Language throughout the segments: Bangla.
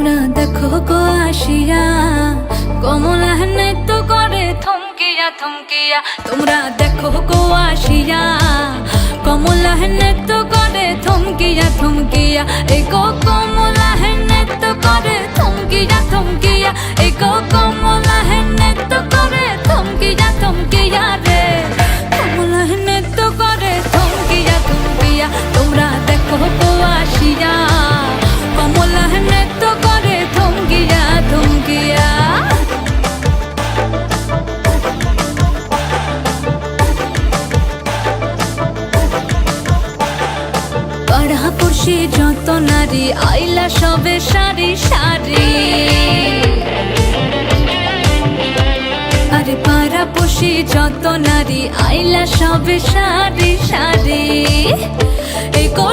তোমরা দেখো গো আসিয়া। কমলা নৃত্য করে থমকিয়া থমকিয়া। তোমরা দেখো গো আসিয়া। কমলা নৃত্য করে থমকিয়া থমকিয়া। এই গো কমলা তো করে থমকিয়া থমকিয়া। এই গো পড়শি যত নারী, আইলা সবে সারি সারি। আরে পাড়া পড়শি যত নারী, আইলা সবে সারি সারি। এই গো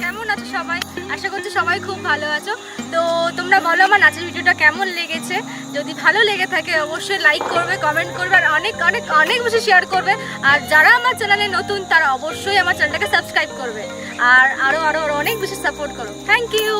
কেমন আছো সবাই? আশা করছি সবাই খুব ভালো আছো। তো তোমরা বলো আমার নাচের ভিডিওটা কেমন লেগেছে? যদি ভালো লেগে থাকে অবশ্যই লাইক করবে কমেন্ট করবে, আর অনেক অনেক অনেক বেশি শেয়ার করবে। আর যারা আমার চ্যানেলে নতুন, তারা অবশ্যই আমার চ্যানেলটাকে সাবস্ক্রাইব করবে। আর আরও আরও অনেক বেশি সাপোর্ট করো। Thank you